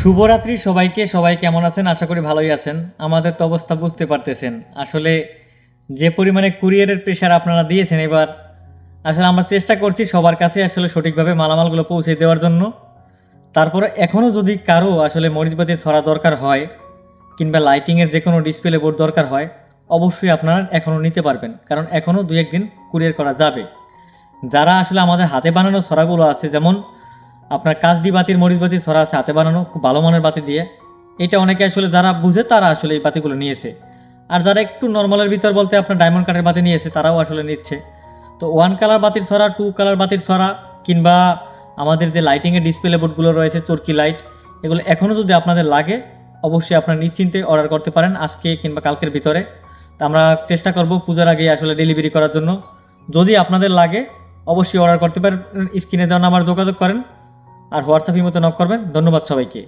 শুভরাত্রি সবাইকে, সবাই কেমন আছেন? আশা করি ভালোই আছেন। আমাদের তো অবস্থা বুঝতে পারতেছেন। আসলে যে পরিমাণে কুরিয়ারের প্রেশার আপনারা দিয়েছেন এবার, আসলে আমরা চেষ্টা করছি সবার কাছে আসলে সঠিকভাবে মালামালগুলো পৌঁছে দেওয়ার জন্য। তারপরে এখনও যদি কারও আসলে মরিচবাতি ছড়া দরকার হয়, কিংবা লাইটিংয়ের যে কোনো ডিসপ্লে বোর্ড দরকার হয়, অবশ্যই আপনারা এখনও নিতে পারবেন। কারণ এখনও দু একদিন কুরিয়ার করা যাবে। যারা আসলে আমাদের হাতে বানানো ছড়াগুলো আছে, যেমন আপনার কাজডি বাতির, মরিচ বাতি ছড়া আছে, হাতে বানানো, খুব ভালো মানের বাতি দিয়ে। এটা অনেকে আসলে যারা বুঝে তারা আসলে এই বাতিগুলো নিয়েছে। আর যারা একটু নর্মালের ভিতর বলতে আপনার ডায়মন্ড কাঠের বাতি নিয়েছে, তারাও আসলে নিচ্ছে। তো ওয়ান কালার বাতির ছড়া, টু কালার বাতির ছড়া, কিংবা আমাদের যে লাইটিংয়ের ডিসপ্লে বোর্ডগুলো রয়েছে, চরকি লাইট এগুলো এখনও যদি আপনাদের লাগে, অবশ্যই আপনারা নিশ্চিন্তে অর্ডার করতে পারেন আজকে কিংবা কালকের ভিতরে। তো আমরা চেষ্টা করব পূজার আগে আসলে ডেলিভারি করার জন্য। যদি আপনাদের লাগে, অবশ্যই অর্ডার করতে পারেন, স্ক্রিনে দেওয়া নাম্বার যোগাযোগ করেন। আর হোয়াটসঅ্যাপের মতো নক করবেন। ধন্যবাদ সবাইকে।